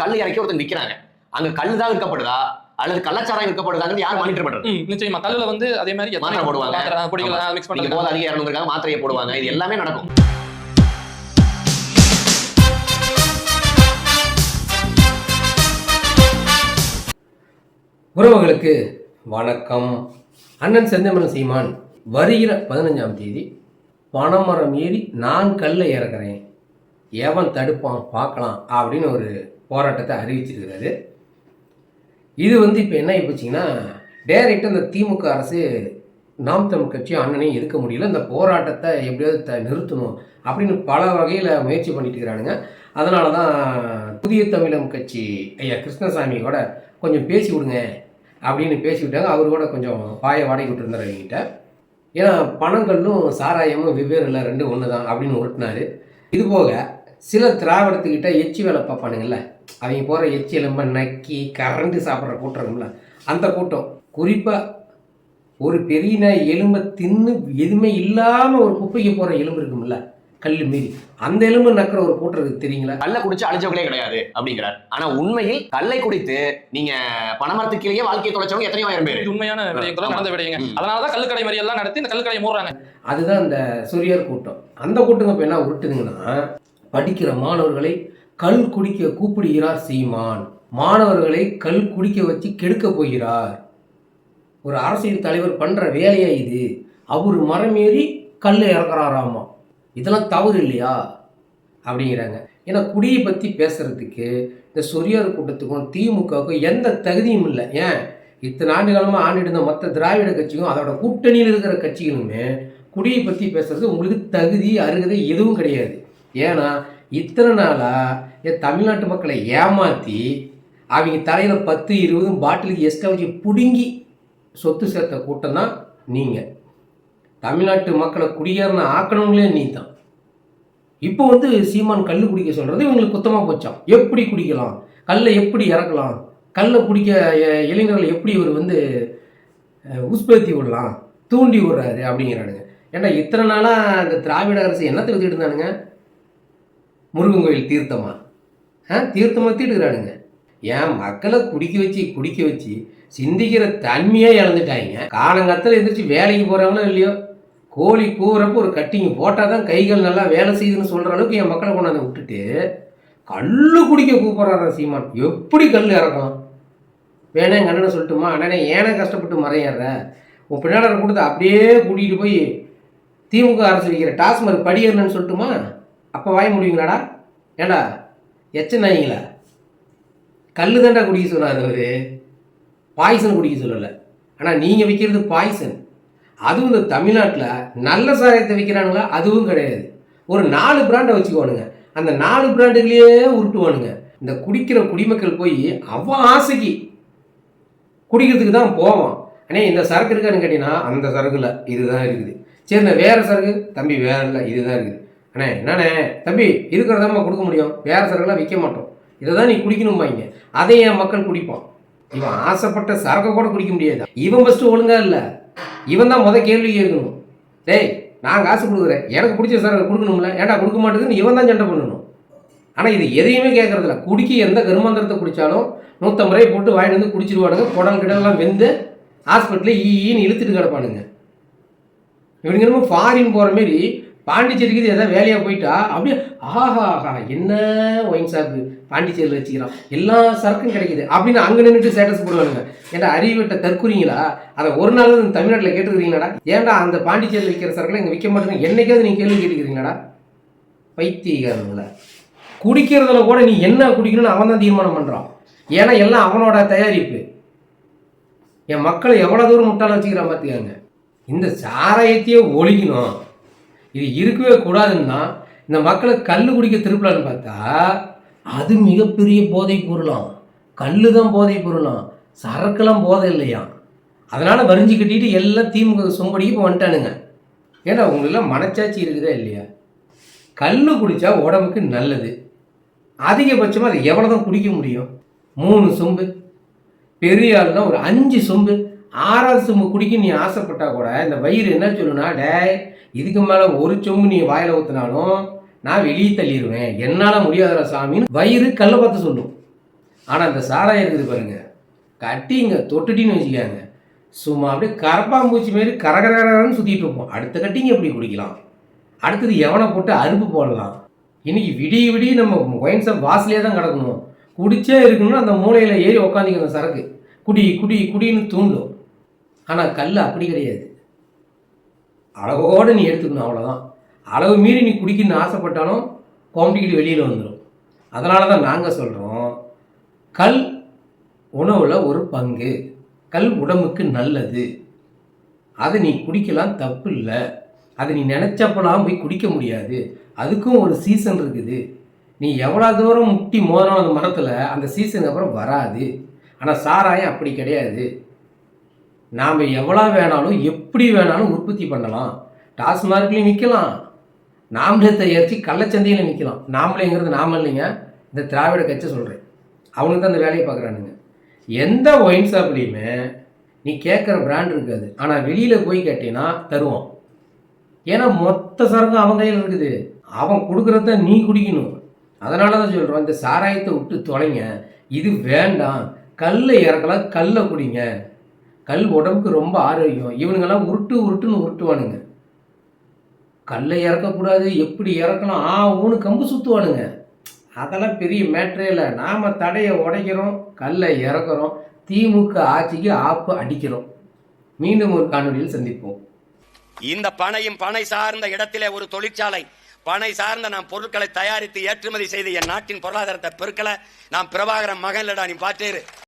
கல் இறக்கி ஒருத்தங்க விற்கிறாங்க அங்க கல் தான் விற்கப்படுதா அல்லது கள்ளச்சாராயம் விற்கப்படுதாங்கிறது யார் மானிட்டர் பண்றது? நிச்சயமா. கல்லுல வந்து அதே மாதிரி மாத்திரை போடுவாங்க. பொடிகள் மிக்ஸ் பண்ணுறது போதை அதிகம் இறந்துருக்காங்க மாத்திரையை போடுவாங்க. இது எல்லாமே நடக்கும். உறவுகளுக்கு வணக்கம். அண்ணன் செந்தமன் சீமான் வருகிற பதினஞ்சாம் தேதி பனைமரம் ஏறி நான் கல்லை இறக்குறேன். எவன் தடுப்பான்? பார்க்கலாம். அப்படின்னு ஒரு போராட்டத்தை அறிவிச்சிருக்கிறாரு. இது வந்து இப்போ என்ன ஆகிப்போச்சிங்கன்னா டைரெக்டாக இந்த திமுக அரசு நாம் தமிழ் கட்சி அண்ணனையும் இருக்க முடியல. இந்த போராட்டத்தை எப்படியாவது த நிறுத்தணும் அப்படின்னு பல வகையில் முயற்சி பண்ணிட்டு இருக்கிறானுங்க. அதனால தான் புதிய தமிழம் கட்சி ஐயா கிருஷ்ணசாமி கூட கொஞ்சம் பேசி விடுங்க அப்படின்னு பேசி விட்டாங்க. அவர் கூட கொஞ்சம் பாய வாடகை விட்டுருந்தார் அவங்ககிட்ட ஏன்னா பணங்களும் சாராயமும் வெவ்வேறு இல்லை ரெண்டும் ஒன்று தான் அப்படின்னு உருட்டினார். இது போக சில திராவிடத்துக்கிட்ட எச்சி வேலை பார்ப்பானுங்கல்ல அவங்க போகிற எச்சி எலும்ப நக்கி கரண்டு சாப்பிட்ற கூட்டம் இருக்கும்ல. அந்த கூட்டம். குறிப்பாக ஒரு பெரிய நாய் எலும்பை தின்னு எதுவுமே இல்லாமல் ஒரு குப்பைக்கு போகிற எலும்பு இருக்கும்ல. கல் மீறி. அந்த எலும்பு நக்கிற ஒரு கூட்டம் இருக்கு தெரியுங்களா? கல்லை குடிச்சு அழிச்சவங்களே கிடையாது அப்படிங்கிறார். ஆனா உண்மையில் கல்லை குடித்து நீங்க பணமரத்துக்கு கீழே வாழ்க்கையை தொலைச்சவங்க எத்தனையோ ஆயிரம் பேர். இது உண்மையான விடயங்கள். நடந்த விடயங்க. அதனாலதான் கல்லுக்கடை மாதிரி எல்லாம் நடத்தி இந்த கல்லுக்கடை மூடுறாங்க. அதுதான் அந்த சொரியார் கூட்டம். அந்த கூட்டங்க இப்போ என்ன உருட்டுதுங்கன்னா படிக்கிற மாணவர்களை கல் குடிக்க கூப்பிடுகிறார் சீமான். மாணவர்களை கல் குடிக்க வச்சு கெடுக்க போகிறார். ஒரு அரசியல் தலைவர் பண்ற வேலையா இது? அவர் மரமேறி கல் இறக்குறாராமா? இதெல்லாம் தவறு இல்லையா? அப்படிங்கிறாங்க. ஏன்னா குடியை பற்றி பேசுறதுக்கு இந்த சொரியார் கூட்டத்துக்கும் திமுகவுக்கும் எந்த தகுதியும் இல்லை. ஏன்? இத்தனை ஆண்டு காலமாக ஆண்டிட்டு இருந்த மற்ற திராவிட கட்சியும் அதோட கூட்டணியில் இருக்கிற கட்சிகளுமே குடியை பற்றி பேசுறது உங்களுக்கு தகுதி அருகதை எதுவும் கிடையாது. ஏன்னா இத்தனை நாளாக என் தமிழ்நாட்டு மக்களை ஏமாற்றி அவங்க தலையில் பத்து இருபது பாட்டிலுக்கு எக்ஸ்ட்ரா வச்சு பிடுங்கி சொத்து சேர்த்த கூட்டம் தான் நீங்கள் தமிழ்நாட்டு மக்களை குடியேறின ஆக்கணுங்களே நீ தான் இப்போ வந்து சீமான் கல் குடிக்க சொல்கிறது இவங்களுக்கு குத்தமாக போச்சான் எப்படி குடிக்கலாம்? கல்லை எப்படி இறக்கலாம்? கல்லை குடிக்க இளைஞர்களை எப்படி இவர் வந்து உஸ்பேத்தி விடலாம்? தூண்டி விடுறாரு அப்படிங்கிறானுங்க. ஏன்னா இத்தனை நாளாக அந்த திராவிட அரசு என்னத்தை வச்சுட்டு இருந்தானுங்க? முருகன் கோயில் தீர்த்தமா? ஆ தீர்த்தமாக தீட்டுக்கிறானுங்க. ஏன் மக்களை குடிக்க வச்சு குடிக்க வச்சு சிந்திக்கிற தன்மையே இழந்துட்டாங்க காலங்காலத்தில் எந்திரிச்சு வேலைக்கு போகிறாங்களோ இல்லையோ? கோழி கூறப்போ ஒரு கட்டிங் போட்டால் தான் கைகள் நல்லா வேலை செய்யுதுன்னு சொல்கிற அளவுக்கு என் மக்களை கொண்டாந்து விட்டுட்டு கல் குடிக்க கூப்பிட்றாரா சீமான். எப்படி கல் இறக்கும்? வேணே எங்கள் அண்ணனை சொல்லட்டுமா? அண்ணனே ஏனே கஷ்டப்பட்டு மறையிற? உன் பின்னாடி கொடுத்து அப்படியே கூட்டிகிட்டு போய் திமுக அரசு வைக்கிற டாஸ்மார்க் படியேறணும்னு சொல்லட்டுமா? அப்போ வாய முடியுங்களாடா ஏண்டா? எச்ச நாய்ங்களா கல் தாண்டா குடிக்க சொன்னார் அவர். பாய்சன் குடிக்க சொல்லலை. ஆனால் நீங்கள் விற்கிறது பாய்சன் அதுவும் இந்த தமிழ்நாட்டில் நல்ல சாராயத்தை விற்கிறானுங்களா அதுவும் கிடையாது. ஒரு நாலு பிராண்டை வச்சுக்கோனுங்க அந்த நாலு பிராண்டுகளையே உருட்டுவானுங்க. இந்த குடிக்கிற குடிமக்கள் போய் அவன் ஆசைக்கு குடிக்கிறதுக்கு தான் போவான். அண்ணே இந்த சரக்கு இருக்கான்னு கேட்டீங்கன்னா அந்த சரக்குல இதுதான் இருக்குது. சரிண்ணா வேறு சரக்கு? தம்பி வேற இல்லை இதுதான் இருக்குது. அண்ணே என்னண்ணே? தம்பி இருக்கிறதாம்மா கொடுக்க முடியும். வேறு சரக்குலாம் விற்க மாட்டோம். இதை தான் நீ குடிக்கணும்பாங்க அதை என் மக்கள் குடிப்பான். இவன் ஆசைப்பட்ட சரக்கை கூட குடிக்க முடியாது. இவன் ஃபஸ்ட்டு ஒழுங்காக இல்லை. இவன் தான் முத கேள்வி கேட்கணும் டேய் நான் காசு கொடுக்குறேன். எனக்கு பிடிச்ச சரக்கு கொடுக்கணும்ல. ஏன்டா கொடுக்க மாட்டேங்குதுன்னு இவன் தான் சண்டை பண்ணணும் ஆனால் இது எதையுமே கேட்கறதில்ல குடிக்க எந்த கருமாந்திரத்தை குடித்தாலும் நூற்றம்பது ரூபாய் போட்டு வாங்கிட்டு வந்து குடிச்சிருவானுங்க. குடல் கிடலாம் வெந்து ஹாஸ்பிட்டலில் ஈன்னு இழுத்துட்டு கிடப்பானுங்க. இவனுங்க என்னமோ ஃபாரின் போகிற மாரி பாண்டிச்சேரிக்கு இது எதாவது வேலையாக போயிட்டா அப்படியே ஆஹா ஆஹா என்ன ஒயின் ஷாப்பு பாண்டிச்சேரியில் வச்சுக்கிறான் எல்லா சரக்கும் கிடைக்குது. அப்படின்னு அங்கே நின்றுட்டு ஸ்டேட்டஸ் போடுவானுங்க. ஏன்டா அறிவிட்ட தற்குறீங்களா? அதை ஒரு நாள் இந்த தமிழ்நாட்டில் கேட்டுக்கிறீங்களாடா? ஏன்டா அந்த பாண்டிச்சேரியில் விற்கிற சரக்குலாம் இங்கே விற்க மாட்டேங்க என்னைக்காவது நீங்கள் கேள்வி கேட்டுக்கிறீங்களாடா? பைத்தியகாரங்கள. குடிக்கிறதுல கூட நீ என்ன குடிக்கணும்னு அவன் தான் தீர்மானம் பண்ணுறான் ஏன்னா எல்லாம் அவனோட தயாரிப்பு. என் மக்களை எவ்வளோ தூரம் முட்டாள வச்சுக்கிறான் பார்த்துக்காங்க இந்த சாராயத்தையே ஒழிக்கணும். இது இருக்கவே கூடாதுன்னா இந்த மக்களை கல் குடிக்க திருப்பலான்னு பார்த்தா அது மிகப்பெரிய போதை பொருளாம். கல் தான் போதை பொருளாம். சரக்கெல்லாம் போதை இல்லையா? அதனால் வரிஞ்சு கட்டிட்டு எல்லாம் திமுக சொம்படிக்கு இப்போ வந்துட்டானுங்க. ஏன்னா உங்களெல்லாம் மனச்சாட்சி இருக்குதா இல்லையா? கல் குடித்தா உடம்புக்கு நல்லது. அதிகபட்சமாக அதை எவ்வளோ தான் குடிக்க முடியும்? மூணு சொம்பு. பெரிய ஆளுனா ஒரு அஞ்சு சொம்பு. ஆறாவது சொம்பு குடிக்க நீ ஆசைப்பட்டா கூட இந்த வயிறு என்ன சொல்லுனா டே இதுக்கு மேலே ஒரு சொம்பு நீ வாயில் ஊற்றினாலும் நான் வெளியே தள்ளிடுவேன் என்னால் முடியாதுடா சாமின்னு வயிறு கல்லை பார்த்து சொல்லும். ஆனால் அந்த சாராயம் இருக்குது பாருங்க. கட்டிங்க தொட்டுட்டின்னு வச்சுக்காங்க. சும்மா அப்படியே கரப்பாம்பூச்சி மாரி கரகரகரன்னு சுற்றிட்டு இருப்போம். அடுத்த கட்டிங்க எப்படி குடிக்கலாம்? அடுத்தது எவனை போட்டு அருப்பு போடலாம்? இன்னைக்கு விடிய விடிய நம்ம ஒயின் ஷாப் வாசலே தான் கிடக்கணும். குடிச்சே இருக்கணும்னு அந்த மூலையில் ஏறி உக்காந்துக்கணும் சரக்கு. குடி குடி குடின்னு தூண்டும். ஆனால் கல் அப்படி கிடையாது. அளவோடு நீ எடுத்துக்கணும் அவ்வளோதான் அளவு மீறி நீ குடிக்கணும்னு ஆசைப்பட்டாலும் குவான்டிட்டி வெளியில் வந்துடும் அதனால தான் நாங்கள் சொல்கிறோம் கல் உணவில் ஒரு பங்கு கல் உடம்புக்கு நல்லது. அதை நீ குடிக்கலாம் தப்பு இல்லை. அதை நீ நினச்சப்பலாம் போய் குடிக்க முடியாது. அதுக்கும் ஒரு சீசன் இருக்குது. நீ எவ்வளோ தூரம் முட்டி மோதணும் அந்த மரத்தில் அந்த சீசனுக்கு அப்புறம் வராது. ஆனால் சாராயம் அப்படி கிடையாது. நாம் எவ்வளோ வேணாலும் எப்படி வேணாலும் உற்பத்தி பண்ணலாம். டாஸ்மார்க்லேயும் விற்கலாம் நாமளத்தை தயாரித்து கள்ளச்சந்தையில் விற்கலாம் நாமளேங்கிறது நாம இல்லைங்க. இந்த திராவிட கட்சி சொல்கிறேன் அவனுக்கு தான் அந்த வேலையை பார்க்குறானுங்க. எந்த ஒயின் ஷாப்லேயுமே நீ கேட்குற பிராண்ட் இருக்காது. ஆனால் வெளியில் போய் கேட்டீங்கன்னா தருவான். ஏன்னா மொத்த சரக்கும் அவன் கையில் இருக்குது. அவன் கொடுக்குறத நீ குடிக்கணும். அதனால தான் சொல்கிறோம் இந்த சாராயத்தை விட்டு தொலைங்க. இது வேண்டாம். கல்லை இறக்கலாம் கல்லை குடிங்க. கல் உடம்புக்கு ரொம்ப ஆரோக்கியம். இவனுங்கெல்லாம் உருட்டு உருட்டுன்னு உருட்டுவானுங்க. கல்லை இறக்கக்கூடாது எப்படி இறக்கணும்? ஆ ஊனு கம்பு சுற்றுவானுங்க அதெல்லாம் பெரிய மேட்ரே இல்லை. நாம் தடையை உடைக்கிறோம் கல்லை இறக்குறோம் திமுக ஆட்சிக்கு ஆப்பு அடிக்கிறோம். மீண்டும் ஒரு காணொலியில் சந்திப்போம். இந்த பனையும் பனை சார்ந்த இடத்திலே ஒரு தொழிற்சாலை. பனை சார்ந்த நாம் பொருட்களை தயாரித்து ஏற்றுமதி செய்து என் நாட்டின் பொருளாதாரத்தை பெருக்கலை. நாம் பிரபாகரன் மகன்லடா நீ பாட்டேரு